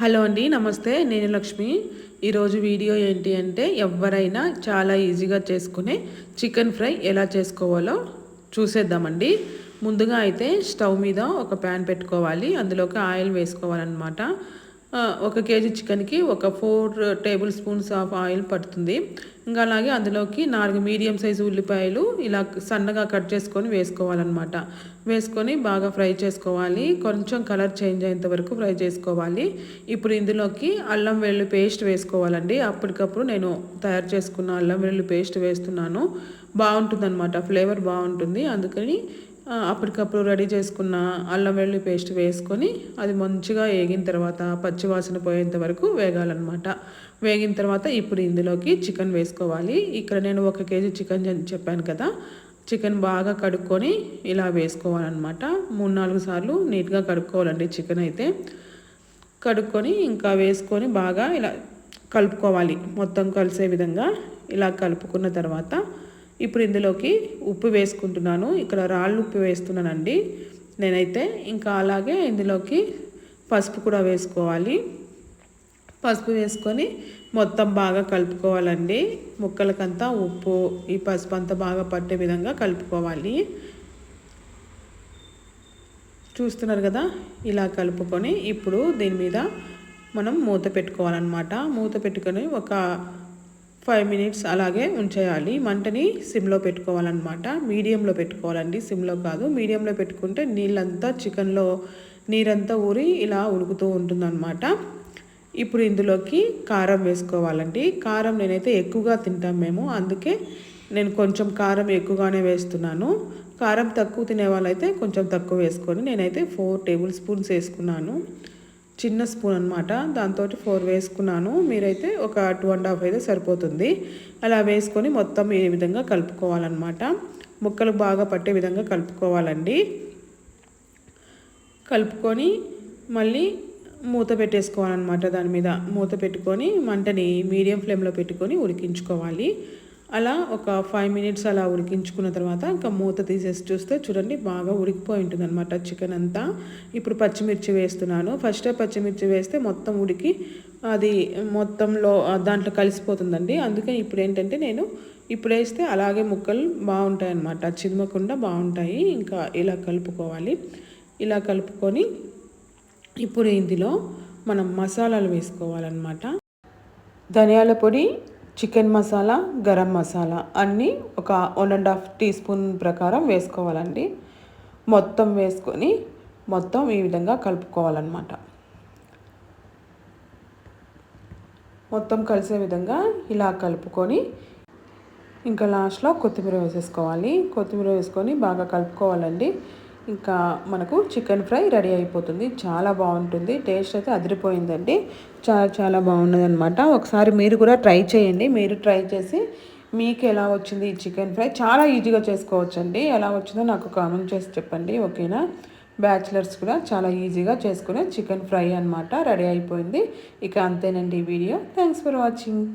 Hello అండి నమస్తే. నేను లక్ష్మి. ఈరోజు వీడియో ఏంటి అంటే ఎవరైనా చాలా ఈజీగా చేసుకునే చికెన్ ఫ్రై ఎలా చేసుకోవాలో చూసేద్దామండి. ముందుగా అయితే స్టవ్ మీద ఒక ప్యాన్ పెట్టుకోవాలి. అందులోకి ఆయిల్ వేసుకోవాలన్నమాట. ఒక కేజీ చికెన్కి ఒక four tablespoons of oil పడుతుంది. ఇంకా అలాగే అందులోకి నాలుగు మీడియం సైజు ఉల్లిపాయలు ఇలా సన్నగా కట్ చేసుకొని వేసుకోవాలన్నమాట. వేసుకొని బాగా ఫ్రై చేసుకోవాలి. కొంచెం కలర్ చేంజ్ అయ్యేంత వరకు ఫ్రై చేసుకోవాలి. ఇప్పుడు ఇందులోకి అల్లం వెల్లుల్లి పేస్ట్ వేసుకోవాలండి. అప్పటికప్పుడు నేను తయారు చేసుకున్న అల్లం వెల్లుల్లి పేస్ట్ వేస్తున్నాను. బాగుంటుందన్నమాట. ఫ్లేవర్ బాగుంటుంది. అందుకని అప్పటికప్పుడు రెడీ చేసుకున్న అల్లం వెల్లుల్లి పేస్ట్ వేసుకొని అది మంచిగా వేగిన తర్వాత పచ్చివాసన పోయేంత వరకు వేగాలన్నమాట. వేగిన తర్వాత ఇప్పుడు ఇందులోకి చికెన్ వేసుకోవాలి. ఇక్కడ నేను ఒక కేజీ చికెన్ చెప్పాను కదా. చికెన్ బాగా కడుక్కొని ఇలా వేసుకోవాలన్నమాట. మూడు నాలుగు సార్లు నీట్గా కడుక్కోవాలండి చికెన్ అయితే. కడుక్కొని ఇంకా వేసుకొని బాగా ఇలా కలుపుకోవాలి. మొత్తం కలిసే విధంగా ఇలా కలుపుకున్న తర్వాత ఇప్పుడు ఇందులోకి ఉప్పు వేసుకుంటున్నాను. ఇక్కడ రాళ్ళు ఉప్పు వేస్తున్నానండి. నేనైతే ఇంకా అలాగే ఇందులోకి పసుపు కూడా వేసుకోవాలి. పసుపు వేసుకొని మొత్తం బాగా కలుపుకోవాలండి. ముక్కలకంతా ఉప్పు ఈ పసుపు అంతా బాగా పట్టే విధంగా కలుపుకోవాలి. చూస్తున్నారు కదా? ఇలా కలుపుకొని ఇప్పుడు దీని మీద మనం మూత పెట్టుకోవాలన్నమాట. మూత పెట్టుకొని ఒక ఫైవ్ మినిట్స్ అలాగే ఉంచేయాలి. మంటని సిమ్లో పెట్టుకోవాలన్నమాట. మీడియంలో పెట్టుకోవాలండి. సిమ్లో కాదు. మీడియంలో పెట్టుకుంటే నీళ్ళంతా చికెన్లో నీరంతా ఊరి ఇలా ఉడుకుతూ ఉంటుందన్నమాట. ఇప్పుడు ఇందులోకి కారం వేసుకోవాలండి. కారం నేనైతే ఎక్కువగా తింటాం మేము. అందుకే నేను కొంచెం కారం ఎక్కువగానే వేస్తున్నాను. కారం తక్కువ తినే వాళ్ళైతే కొంచెం తక్కువ వేసుకొని నేనైతే ఫోర్ టేబుల్ స్పూన్స్ వేసుకున్నాను. చిన్న స్పూన్ అనమాట దాంతో ఫోర్ వేసుకున్నాను. మీరైతే ఒక టూ అండ్ హాఫ్ అయితే సరిపోతుంది. అలా వేసుకొని మొత్తం ఈ విధంగా కలుపుకోవాలన్నమాట. ముక్కలు బాగా పట్టే విధంగా కలుపుకోవాలండి. కలుపుకొని మళ్ళీ మూత పెట్టేసుకోవాలన్నమాట దాని మీద. మూత పెట్టుకొని మంటని మీడియం ఫ్లేమ్లో పెట్టుకొని ఉడికించుకోవాలి. అలా ఒక ఫైవ్ మినిట్స్ అలా ఉడికించుకున్న తర్వాత ఇంకా మూత తీసేసి చూస్తే చూడండి బాగా ఉడికిపోయి ఉంటుంది అనమాట చికెన్ అంతా. ఇప్పుడు పచ్చిమిర్చి వేస్తున్నాను. ఫస్ట్ పచ్చిమిర్చి వేస్తే మొత్తం ఉడికి అది మొత్తంలో దాంట్లో కలిసిపోతుందండి. అందుకే ఇప్పుడు ఏంటంటే నేను ఇప్పుడు వేస్తే అలాగే ముక్కలు బాగుంటాయి అన్నమాట చిదమకుండా బాగుంటాయి. ఇంకా ఇలా కలుపుకోవాలి. ఇలా కలుపుకొని ఇప్పుడు ఇందులో మనం మసాలాలు వేసుకోవాలన్నమాట. ధనియాల పొడి చికెన్ మసాలా గరం మసాలా అన్నీ ఒక one and half teaspoon ప్రకారం వేసుకోవాలండి. మొత్తం వేసుకొని మొత్తం ఈ విధంగా కలుపుకోవాలన్నమాట. మొత్తం కలిసే విధంగా ఇలా కలుపుకొని ఇంకా లాస్ట్లో కొత్తిమీర వేసేసుకోవాలి. కొత్తిమీర వేసుకొని బాగా కలుపుకోవాలండి. ఇంకా మనకు చికెన్ ఫ్రై రెడీ అయిపోతుంది. చాలా బాగుంటుంది. టేస్ట్ అయితే అదిరిపోయిందండి. చాలా చాలా బాగున్నది అనమాట ఒకసారి మీరు కూడా ట్రై చేయండి. మీరు ట్రై చేసి మీకు ఎలా వచ్చింది ఈ చికెన్ ఫ్రై? చాలా ఈజీగా చేసుకోవచ్చండి. ఎలా వచ్చిందో నాకు కామెంట్ చేసి చెప్పండి. ఓకేనా? బ్యాచిలర్స్ కూడా చాలా ఈజీగా చేసుకునే చికెన్ ఫ్రై అనమాట రెడీ అయిపోయింది. ఇక అంతేనండి ఈ వీడియో. Thanks for watching.